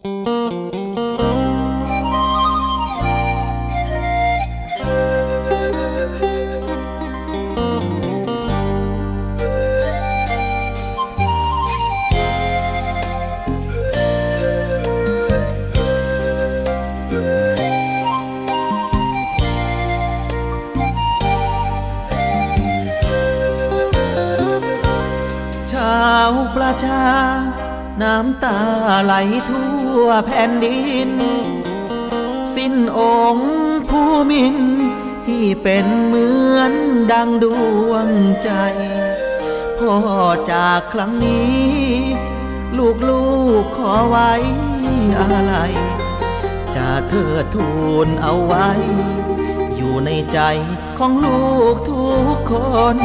ชาวประชา น้ำตาไหลทั่ วแผ่นดิน สิ้นองค์ผู้มินที่เป็นเหมือนดังดวงใจ พ่อจากครั้งนี้ ลูกๆขอไว้อะไร จะเทิดทูนเอาไว้ อยู่ในใจของลูกทุกคน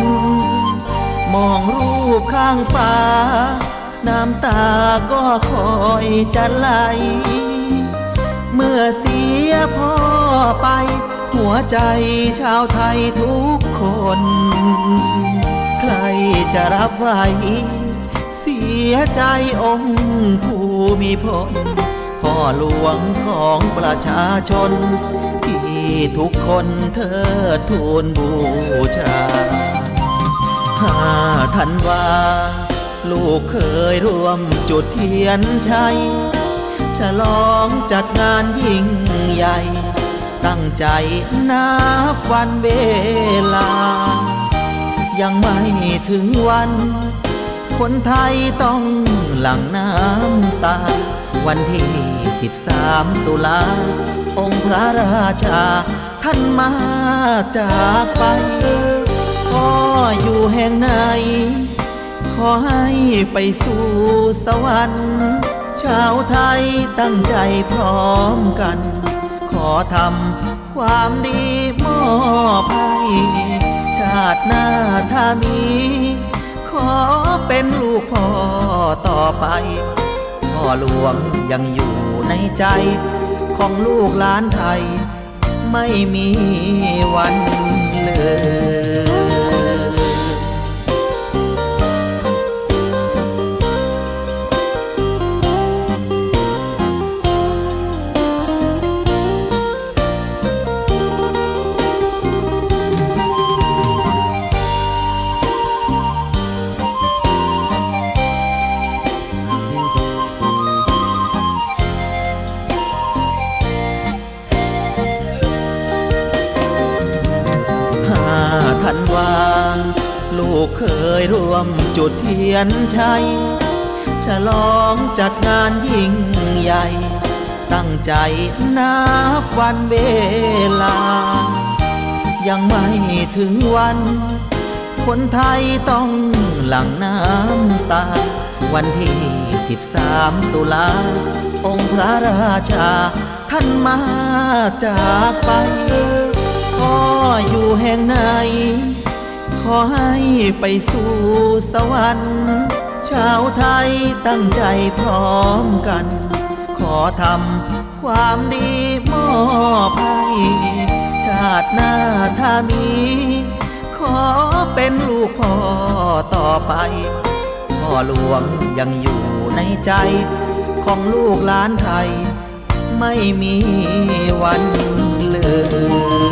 มองรูปข้างฟ้า น้ำตาก็คอยจะไหล เมื่อเสียพ่อไป หัวใจชาวไทยทุกคน ใครจะรับไหว เสียใจองค์ผู้มีพลพ่อหลวงของประชาชน ที่ทุกคนเทิดทูนบูชาห้าธันวา ลูกเคยร่วมจุดเทียนชัย ฉลองจัดงานยิ่งใหญ่ ตั้งใจนับวันเวลา ยังไม่ถึงวัน คนไทยต้องหลั่งน้ำตา วันที่ 13 ตุลา องค์พระราชา ท่านมาจากไปพ่ออยู่แห่งไหน ขอให้ไปสู่สวรรค์ ชาวไทยตั้งใจพร้อมกัน ขอทำความดีมอบให้ชาติหน้าถ้ามี ขอเป็นลูกพ่อต่อไปพ่อหลวงยังอยู่ในใจของลูกหลานไทย ไม่มีวันเลย วาลูกเคยร่วมจุดเทียนชัยฉลองจัดงานยิ่งใหญ่ ตั้งใจนับวันเวลา ยังไม่ถึงวัน คนไทยต้องหลั่งน้ำตา วันที่ 13 ตุลา องค์พระราชา ท่านมาจากไปพ่ออยู่แห่งไหน ขอให้ไปสู่สวรรค์ ชาวไทยตั้งใจพร้อมกัน ขอทำความดีมอบให้ชาติหน้าถ้ามี ขอเป็นลูกพ่อต่อไป พ่อหลวงยังอยู่ในใจ ของลูกหลานไทย ไม่มีวันเลย